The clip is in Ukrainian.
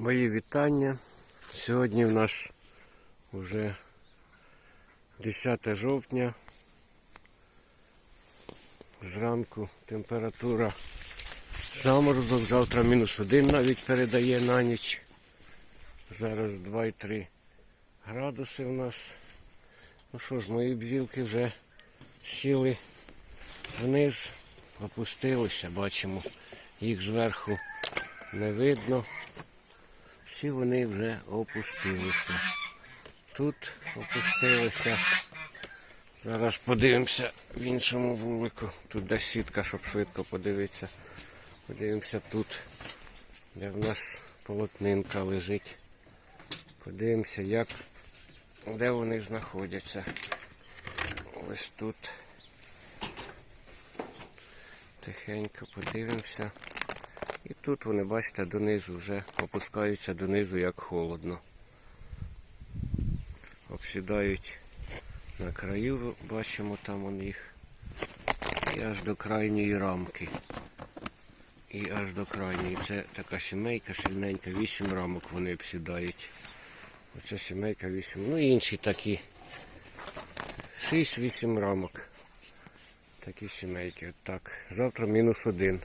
Мої вітання. Сьогодні в нас вже 10 жовтня. Зранку температура заморозок, завтра мінус один навіть передає на ніч. Зараз 2,3 градуси у нас. Ну що ж, мої бджілки вже сіли вниз, опустилися, бачимо, їх зверху не видно. Всі вони вже опустилися. Тут опустилися. Зараз подивимося в іншому вулику. Тут де сітка, щоб швидко подивитися. Подивимося тут, де в нас полотнинка лежить. Подивимося, як, де вони знаходяться. Ось тут. Тихенько подивимося. І тут вони, бачите, донизу вже опускаються донизу, як холодно. Обсідають на краю, бачимо там у них. І аж до крайньої рамки. І аж до крайньої. Це така сімейка сильненька, вісім рамок вони обсідають. Оце сімейка вісім. Ну і інші такі. Шість-вісім рамок. Такі сімейки. Так. Завтра мінус один.